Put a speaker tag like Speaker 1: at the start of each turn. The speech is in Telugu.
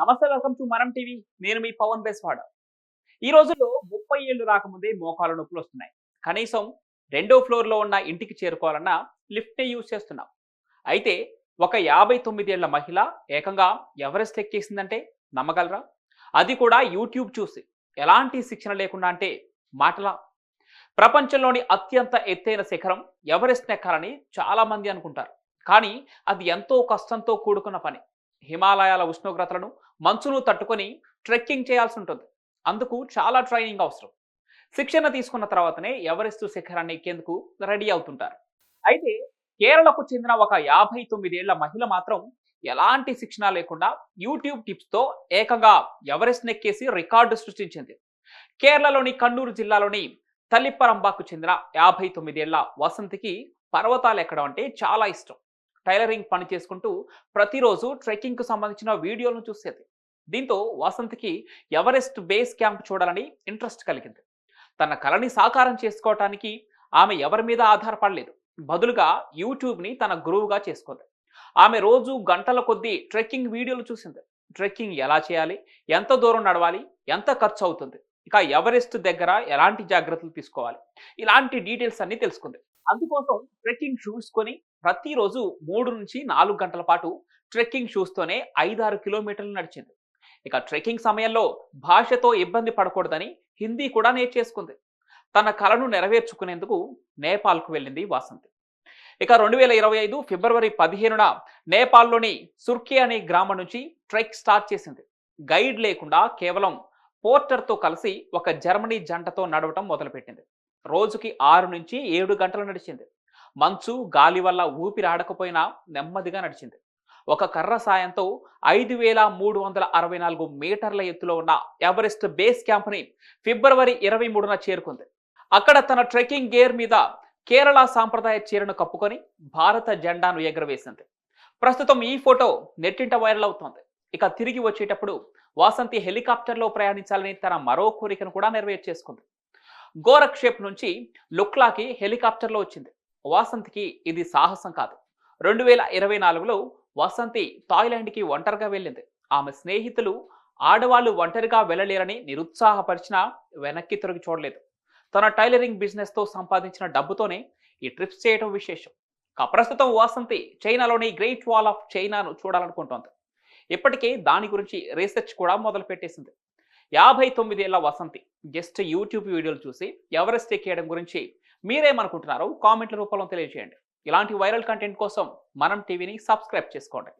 Speaker 1: నమస్తే వెల్కమ్ టు మనం టీవీ నేను మీ పవన్ బెస్వాడ. ఈ రోజుల్లో ముప్పై ఏళ్ళు రాకముందే మోకాలు నొప్పులు వస్తున్నాయి. కనీసం రెండో ఫ్లోర్లో ఉన్న ఇంటికి చేరుకోవాలన్నా లిఫ్ట్నే యూజ్ చేస్తున్నాం. అయితే ఒక యాభై తొమ్మిదేళ్ళ మహిళ ఏకంగా ఎవరెస్ట్ ఎక్కేసిందంటే నమ్మగలరా? అది కూడా యూట్యూబ్ చూసి. ఎలాంటి శిక్షణ లేకుండా అంటే మాటలా. ప్రపంచంలోని అత్యంత ఎత్తైన శిఖరం ఎవరెస్ట్ ఎక్కాలని చాలా మంది అనుకుంటారు. కానీ అది ఎంతో కష్టంతో కూడుకున్న పని. హిమాలయాల ఉష్ణోగ్రతలను మంచును తట్టుకొని ట్రెక్కింగ్ చేయాల్సి ఉంటుంది. అందుకు చాలా ట్రైనింగ్ అవసరం. శిక్షణ తీసుకున్న తర్వాతనే ఎవరెస్ట్ శిఖరాన్ని ఎక్కేందుకు రెడీ అవుతుంటారు. అయితే కేరళకు చెందిన ఒక యాభై తొమ్మిదేళ్ళ మహిళ మాత్రం ఎలాంటి శిక్షణ లేకుండా యూట్యూబ్ టిప్స్తో ఏకంగా ఎవరెస్ట్ నెక్కేసి రికార్డు సృష్టించింది. కేరళలోని కన్నూరు జిల్లాలోని తల్లిపరంబాకు చెందిన యాభై తొమ్మిదేళ్ళ వసంతికి పర్వతాలు ఎక్కడం అంటే చాలా ఇష్టం. టైలరింగ్ పని చేసుకుంటూ ప్రతిరోజు ట్రెక్కింగ్కు సంబంధించిన వీడియోలను చూసేది. దీంతో వసంతికి ఎవరెస్ట్ బేస్ క్యాంప్ చూడాలని ఇంట్రెస్ట్ కలిగింది. తన కళని సాకారం చేసుకోవటానికి ఆమె ఎవరి మీద ఆధారపడలేదు. బదులుగా యూట్యూబ్ని తన గురువుగా చేసుకుంది. ఆమె రోజు గంటల కొద్దీ ట్రెక్కింగ్ వీడియోలు చూసింది. ట్రెక్కింగ్ ఎలా చేయాలి? ఎంత దూరం నడవాలి? ఎంత ఖర్చు అవుతుంది? ఇక ఎవరెస్ట్ దగ్గర ఎలాంటి జాగ్రత్తలు తీసుకోవాలి? ఇలాంటి డీటెయిల్స్ అన్నీ తెలుసుకుంది. అందుకోసం ట్రెక్కింగ్ షూస్ కొని ప్రతిరోజు మూడు నుంచి నాలుగు గంటల పాటు ట్రెక్కింగ్ షూస్తోనే ఐదారు కిలోమీటర్లు నడిచింది. ఇక ట్రెక్కింగ్ సమయంలో భాషతో ఇబ్బంది పడకూడదని హిందీ కూడా నేర్చేసుకుంది. తన కలను నెరవేర్చుకునేందుకు నేపాల్కు వెళ్ళింది వాసంతి. ఇక రెండు వేల ఇరవై ఐదు ఫిబ్రవరి పదిహేనున నేపాల్లోని సుర్కి అనే గ్రామం నుంచి ట్రెక్ స్టార్ట్ చేసింది. గైడ్ లేకుండా కేవలం పోర్టర్తో కలిసి ఒక జర్మనీ జంటతో నడవటం మొదలుపెట్టింది. రోజుకి ఆరు నుంచి ఏడు గంటలు నడిచింది. మంచు గాలి వల్ల ఊపిరి ఆడకపోయినా నెమ్మదిగా నడిచింది. ఒక కర్ర సాయంతో ఐదు వేల మూడు వందల అరవై నాలుగు మీటర్ల ఎత్తులో ఉన్న ఎవరెస్ట్ బేస్ క్యాంప్ని ఫిబ్రవరి ఇరవై మూడున చేరుకుంది. అక్కడ తన ట్రెక్కింగ్ గేర్ మీద కేరళ సాంప్రదాయ చీరను కప్పుకొని భారత జెండాను ఎగురవేసింది. ప్రస్తుతం ఈ ఫోటో నెట్టింట వైరల్ అవుతోంది. ఇక తిరిగి వచ్చేటప్పుడు వాసంతి హెలికాప్టర్లో ప్రయాణించాలని తన మరో కోరికను కూడా నెరవేర్చేసుకుంది. గోరక్షేప్ నుంచి లుక్లాకి హెలికాప్టర్లో వచ్చింది. వాసంతికి ఇది సాహసం కాదు. రెండు వేల ఇరవై నాలుగులో వసంతి థాయిలాండ్కి ఒంటరిగా వెళ్ళింది. ఆమె స్నేహితులు ఆడవాళ్ళు ఒంటరిగా వెళ్ళలేరని నిరుత్సాహపరిచినా వెనక్కి తిరిగి చూడలేదు. తన టైలరింగ్ బిజినెస్తో సంపాదించిన డబ్బుతోనే ఈ ట్రిప్స్ చేయడం విశేషం. ప్రస్తుతం వాసంతి చైనాలోని గ్రేట్ వాల్ ఆఫ్ చైనాను చూడాలనుకుంటోంది. ఇప్పటికే దాని గురించి రీసెర్చ్ కూడా మొదలు పెట్టేసింది యాభై తొమ్మిదేళ్ళ వసంతి జస్ట్ యూట్యూబ్ వీడియోలు చూసి ఎవరెస్ట్ ఎక్కేయడం గురించి మీరేమనుకుంటున్నారో కామెంట్ల రూపంలో తెలియజేయండి. ఇలాంటి వైరల్ కంటెంట్ కోసం మనం టీవీని సబ్స్క్రైబ్ చేసుకోండి.